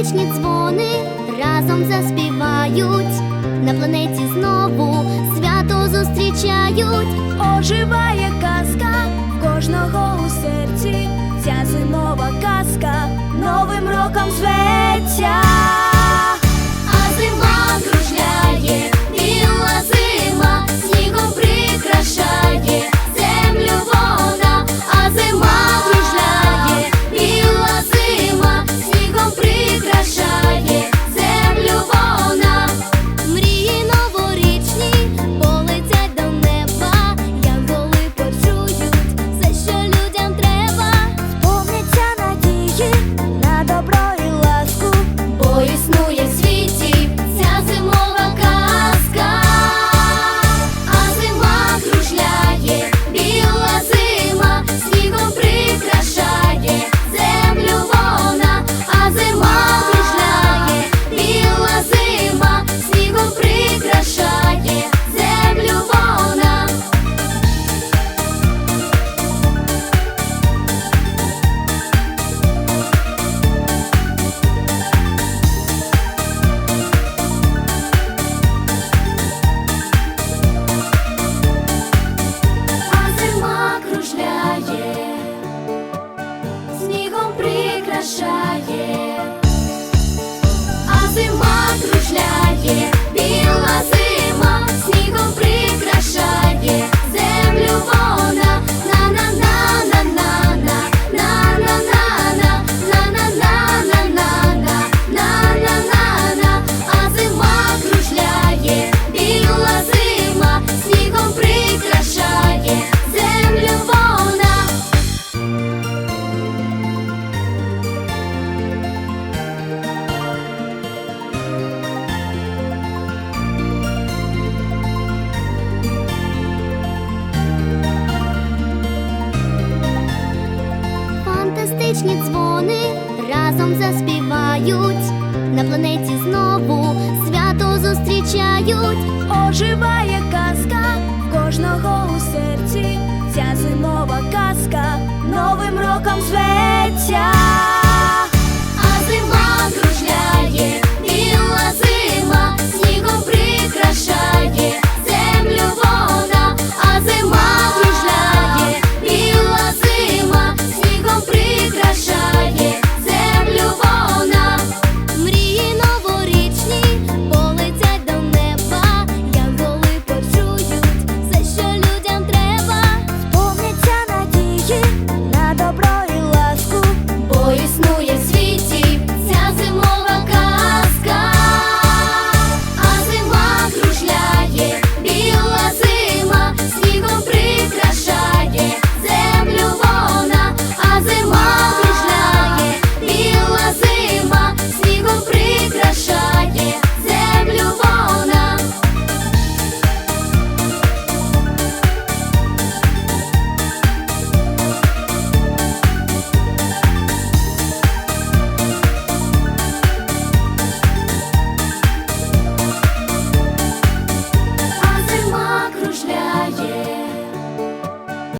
музичні дзвони разом заспівають, на планеті знову свято зустрічають, оживає казка кожного у серці, ця зимова казка новим роком зве. заважає, а зима кружляє біла. музичні дзвони разом заспівають, на планеті знову свято зустрічають, оживає казка в кожного у серці, ця зимова казка новим роком зве.